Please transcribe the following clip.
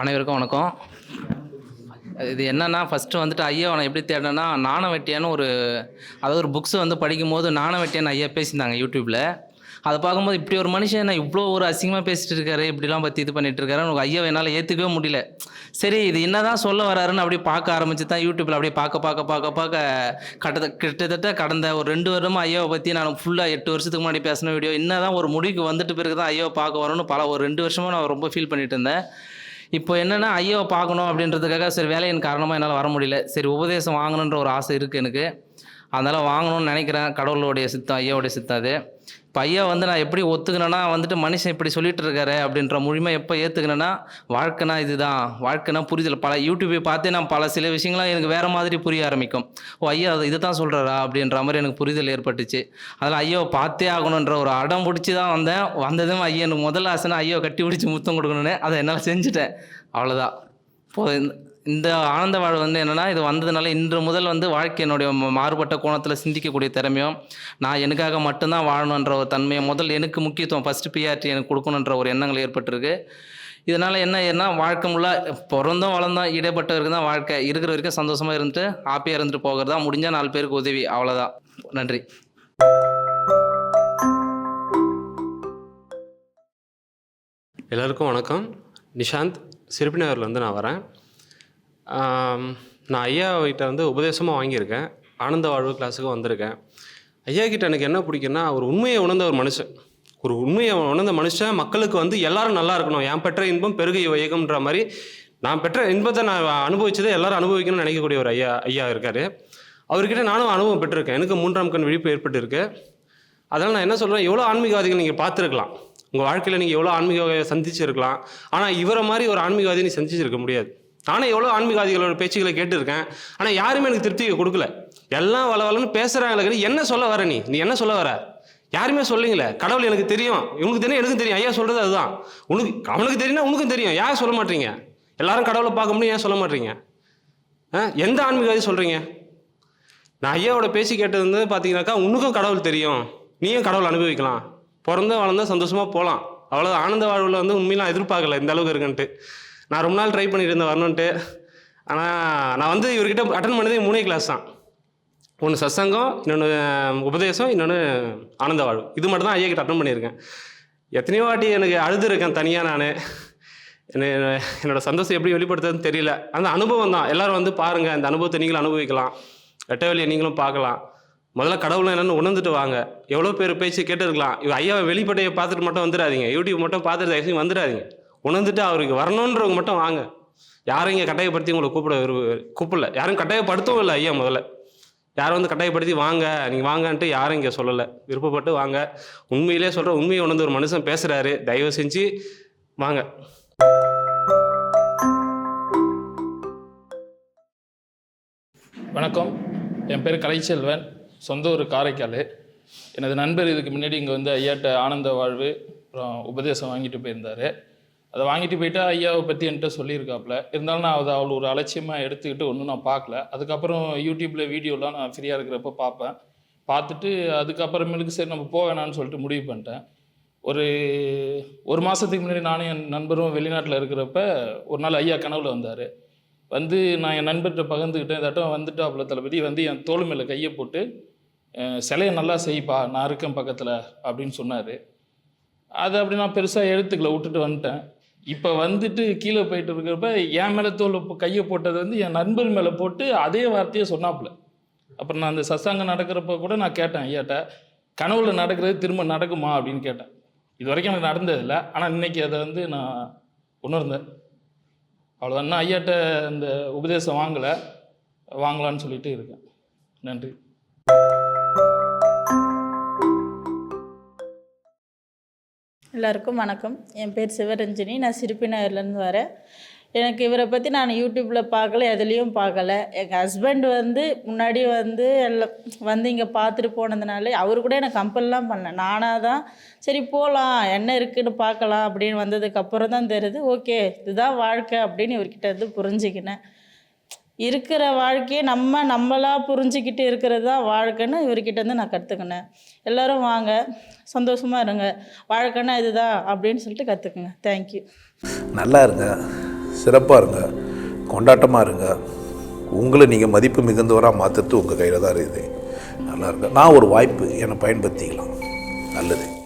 அனைவருக்கும் வணக்கம். இது என்னென்னா ஃபஸ்ட்டு வந்துட்டு ஐயா நான் எப்படி தேடினேன்னா நாணவெட்டியான்னு ஒரு அதாவது ஒரு புக்ஸ் வந்து படிக்கும்போது நாணவெட்டியான்னு ஐயா பேசியிருந்தாங்க யூடியூப்பில் அதை பார்க்கும்போது இப்படி ஒரு மனுஷன் என்ன இவ்வளோ ஒரு அசிங்கமாக பேசிட்டு இருக்காரு இப்படிலாம் பற்றி இது பண்ணிட்டு இருக்காரு எனக்கு ஐயாவை என்னால் ஏற்றுக்கவே முடியல. சரி இது என்னதான் சொல்ல வராருன்னு அப்படியே பார்க்க ஆரம்பிச்சு தான் யூடியூப்பில் அப்படியே பார்க்க பார்க்க பார்க்க பார்க்க கிட்ட கிட்டத்தட்ட கடந்த ஒரு ரெண்டு வருடமா ஐயாவை பற்றி நான் ஃபுல்லாக எட்டு வருஷத்துக்கு முன்னாடி பேசின வீடியோ என்ன தான் ஒரு முடிவுக்கு வந்துட்டு பிறகு தான் ஐயாவை பார்க்க வரணும்னு பல ஒரு ரெண்டு வருஷமாக நான் ரொம்ப ஃபீல் பண்ணிட்டு இருந்தேன். இப்போ என்னென்னா ஐயாவை பார்க்கணும் அப்படின்றதுக்காக சரி வேலையின் காரணமாக என்னால் வர முடியல. சரி உபதேசம் வாங்கணுன்ற ஒரு ஆசை இருக்குது எனக்கு. அதனால் வாங்கணும்னு நினைக்கிறேன். கடவுளுடைய சித்தம் ஐயாவுடைய சித்தம் அது. இப்போ ஐயா வந்து நான் எப்படி ஒத்துக்கினேன்னா வந்துட்டு மனுஷன் இப்படி சொல்லிட்டு இருக்காரு அப்படின்ற முழுமை எப்போ ஏற்றுக்கினேன்னா வாழ்க்கைனா இதுதான். வாழ்க்கைனா புரிதல். பல யூடியூப்பை பார்த்தே நான் பல சில விஷயங்கள்லாம் எனக்கு வேறு மாதிரி புரிய ஆரம்பிக்கும். ஓ ஐயா அது இதை தான் சொல்கிறாரா அப்படின்ற மாதிரி எனக்கு புரிதல் ஏற்பட்டுச்சு. அதில் ஐயோ பார்த்தே ஆகணுன்ற ஒரு அடம் பிடிச்சி தான் வந்தேன். வந்ததும் ஐயா எனக்கு முதல் ஆசைனா ஐயோ கட்டி பிடிச்சி முத்தம் கொடுக்கணுன்னு அதை என்னால் செஞ்சுட்டேன். அவ்வளோதான் போதும். இந்த- ஆனந்த வாழ்வு வந்து என்னென்னா இது வந்ததுனால இன்று முதல் வந்து வாழ்க்கை என்னுடைய மாறுபட்ட கோணத்தில் சிந்திக்கக்கூடிய திறமையும் நான் எனக்காக மட்டும்தான் வாழணுன்ற ஒரு தன்மையை முதல் எனக்கு முக்கியத்துவம் ஃபஸ்ட்டு பிஆர்டி எனக்கு கொடுக்கணுன்ற ஒரு எண்ணங்கள் ஏற்பட்டிருக்கு. இதனால் என்ன ஏன்னா வாழ்க்கை முள்ள பிறந்தோம் வளர்ந்தோம் இடைப்பட்டவருக்கு தான் வாழ்க்கை இருக்கிற வரைக்கும் சந்தோஷமாக இருந்துட்டு ஹாப்பியாக இருந்துட்டு போகிறது தான் முடிஞ்சால் நாலு பேருக்கு உதவி அவ்வளோதான் நன்றி. எல்லாருக்கும் வணக்கம். நிஷாந்த் சிறுப்பினகர்லேருந்து நான் வரேன். நான் ஐயா கிட்ட வந்து உபதேசமாக வாங்கியிருக்கேன். ஆனந்த வாழ்வு கிளாஸுக்கு வந்திருக்கேன். ஐயா கிட்ட எனக்கு என்ன பிடிக்குன்னா ஒரு உண்மையை உணர்ந்த ஒரு மனுஷன். ஒரு உண்மையை உணர்ந்த மனுஷன் மக்களுக்கு வந்து எல்லாரும் நல்லா இருக்கணும். என் பெற்ற இன்பம் பெருகை வையகம்ன்ற மாதிரி நான் பெற்ற இன்பத்தை நான் அனுபவிச்சதை எல்லாரும் அனுபவிக்கணும்னு நினைக்கக்கூடிய ஒரு ஐயா ஐயா இருக்கார். அவர்கிட்ட நானும் அனுபவம் பெற்றிருக்கேன். எனக்கு மூன்றாம் கண் விழிப்பு ஏற்பட்டிருக்கு. அதனால் நான் என்ன சொல்கிறேன் எவ்வளோ ஆன்மீகவாதிகள் நீங்கள் பார்த்துருக்கலாம். உங்கள் வாழ்க்கையில் நீங்கள் எவ்வளோ ஆன்மீகவாதியை சந்திச்சிருக்கலாம். ஆனால் இவரை மாதிரி ஒரு ஆன்மீகவாதியை நீ சந்திச்சிருக்க முடியாது. நானும் எவ்வளோ ஆன்மீகவாதிகளோட பேச்சுகளை கேட்டிருக்கேன் ஆனால் யாருமே எனக்கு திருப்தியை கொடுக்கல. எல்லாம் வள வளன்னு பேசுகிறாங்களே என்ன சொல்ல வர நீ? நீ என்ன சொல்ல வர? யாருமே சொல்லிங்களே? கடவுள் எனக்கு தெரியும். இவனுக்கு தெரியும் எனக்கும் தெரியும். ஐயா சொல்கிறது அதுதான். உனக்கு அவனுக்கு தெரியும்னா உனக்கும் தெரியும். யார் சொல்ல மாட்டீங்க? எல்லாரும் கடவுளை பார்க்க முடியும் ஏன் சொல்ல மாட்டீங்க? ஆ எந்த ஆன்மீகவாதி சொல்கிறீங்க நான் ஐயாவோட பேச்சு கேட்டது வந்து பார்த்தீங்கன்னாக்கா உனக்கும் கடவுள் தெரியும். நீயும் கடவுள் அனுபவிக்கலாம். பிறந்த வளர்ந்தா சந்தோஷமாக போகலாம் அவ்வளோ ஆனந்த வாழ்வில் வந்து உண்மையிலாம் எதிர்பார்க்கல இந்த அளவுக்கு இருக்குன்ட்டு. நான் ரொம்ப நாள் ட்ரை பண்ணியிருந்தேன் இருந்தேன் வரணுன்ட்டு. ஆனால் நான் வந்து இவர்கிட்ட அட்டன் பண்ணதே மூணே கிளாஸ் தான். ஒன்று சத்சங்கம் இன்னொன்று உபதேசம் இன்னொன்று ஆனந்த வாழ்வு. இது மட்டும் தான் ஐயா கிட்ட அட்டன் பண்ணியிருக்கேன். எத்தனையோ வாட்டி எனக்கு அழுதுருக்கேன் தனியாக நான். என்ன என்னோட சந்தோஷம் எப்படி வெளிப்படுத்துறதுன்னு தெரியல. அந்த அனுபவம் தான். எல்லாரும் வந்து பாருங்கள் அந்த அனுபவத்தை நீங்களும் அனுபவிக்கலாம். ரெட்டை வழியை நீங்களும் பார்க்கலாம். முதல்ல கடவுள் என்னென்னு உணர்ந்துட்டு வாங்க. எவ்வளோ பேர் பேச்சு கேட்டுருக்கலாம். இவ ஐயா வெளிப்படையை பார்த்துட்டு மட்டும் வந்துடாதீங்க. யூடியூப் மட்டும் பார்த்துட்டு வந்துடாதீங்க. உணர்ந்துட்டு அவருக்கு வரணுன்றவங்க மட்டும் வாங்க. யாரும் இங்கே கட்டாயப்படுத்தி உங்களை கூப்பிட விரும்ப கூப்பிடல. யாரும் கட்டாயப்படுத்தவும் இல்லை ஐயா முதல்ல. யாரும் வந்து கட்டாயப்படுத்தி வாங்க நீங்கள் வாங்கன்ட்டு யாரும் இங்கே சொல்லலை. விருப்பப்பட்டு வாங்க. உண்மையிலே சொல்கிற உண்மையை உணர்ந்து ஒரு மனுஷன் பேசுகிறாரு தயவு செஞ்சு வாங்க. வணக்கம். என் பேர் கலைச்செல்வன். சொந்த ஊர் காரைக்கால். எனது நண்பர் இதுக்கு முன்னாடி இங்கே வந்து ஐயாட்ட ஆனந்த வாழ்வு அப்புறம் உபதேசம் வாங்கிட்டு போயிருந்தார். அதை வாங்கிட்டு போயிட்டு ஐயாவை பற்றி என்கிட்ட சொல்லியிருக்காப்புல. இருந்தாலும் நான் அதை அவ்வளோ ஒரு அலட்சியமாக எடுத்துக்கிட்டு ஒன்றும் நான் பார்க்கல. அதுக்கப்புறம் யூடியூப்பில் வீடியோலாம் நான் ஃப்ரீயாக இருக்கிறப்ப பார்ப்பேன். பார்த்துட்டு அதுக்கப்புறமேலுக்கு சரி நம்ம போக வேணான்னு சொல்லிட்டு முடிவு பண்ணிட்டேன். ஒரு ஒரு மாதத்துக்கு முன்னாடி நானும் என் நண்பரும் வெளிநாட்டில் இருக்கிறப்ப ஒரு நாள் ஐயா கனவுல வந்தார். வந்து நான் என் நண்பர்கிட்ட பகிர்ந்துக்கிட்டேன். இதாட்டம் வந்துட்டாப்புல தளபதி. வந்து என் தோள் மேலே கையை போட்டு சிலையை நல்லா செய்ப்பா. நான் இருக்கேன் பக்கத்தில். அப்படின்னு சொன்னார். அதை அப்படி நான் பெருசாக எழுத்துக்களை விட்டுட்டு வந்துட்டேன். இப்போ வந்துட்டு கீழே போயிட்டு இருக்கிறப்ப என் மேலே தோல் கையை போட்டது வந்து என் நண்பர் மேலே போட்டு அதே வார்த்தையை சொன்னாப்புல. அப்புறம் நான் அந்த சசாங்கம் நடக்கிறப்ப கூட நான் கேட்டேன் ஐயாட்ட கனவுல நடக்கிறது திரும்ப நடக்குமா? அப்படின்னு கேட்டேன். இது வரைக்கும் எனக்கு நடந்ததில்லை. ஆனால் இன்னைக்கு அதை வந்து நான் உணர்ந்தேன். அவ்வளோதான் நான் ஐயாட்ட இந்த உபதேசம் வாங்கலை. வாங்கலான்னு சொல்லிட்டு இருக்கேன். நன்றி. எல்லாருக்கும் வணக்கம். என் பேர் சிவரஞ்சனி. நான் சிறுப்பினர்லேருந்து வரேன். எனக்கு இவரை பற்றி நான் யூடியூப்பில் பார்க்கல எதுலேயும் பார்க்கல. எங்கள் ஹஸ்பண்ட் வந்து முன்னாடி வந்து எல்லாம் வந்து இங்கே பார்த்துட்டு போனதுனால அவர் கூட எனக்கு கம்பல்லாம் பண்ணல. நானாக தான் சரி போகலாம் என்ன இருக்குதுன்னு பார்க்கலாம் அப்படின்னு வந்ததுக்கப்புறம் தான் தெரியுது. ஓகே இதுதான் வாழ்க்கை அப்படின்னு இவர்கிட்ட இருந்து புரிஞ்சுக்கினேன். இருக்கிற வாழ்க்கையை நம்ம நம்மளாக புரிஞ்சுக்கிட்டு இருக்கிறது தான் வாழ்க்கைன்னு இவர்கிட்ட நான் கற்றுக்கினேன் எல்லோரும் வாங்க சந்தோஷமாக இருங்க. வாழ்க்கைன்னா இதுதான் அப்படின்னு சொல்லிட்டு கற்றுக்குங்க தேங்க்யூ நல்லா இருங்க. சிறப்பாக இருங்க. கொண்டாட்டமாக இருங்க. உங்களை நீங்கள் மதிப்பு மிகுந்தவராக மாற்றுறது உங்கள் கையில் தான் இருக்குது. நல்லா இருங்க. நான் ஒரு வாய்ப்பு என்னை பயன்படுத்திக்கலாம். நல்லது.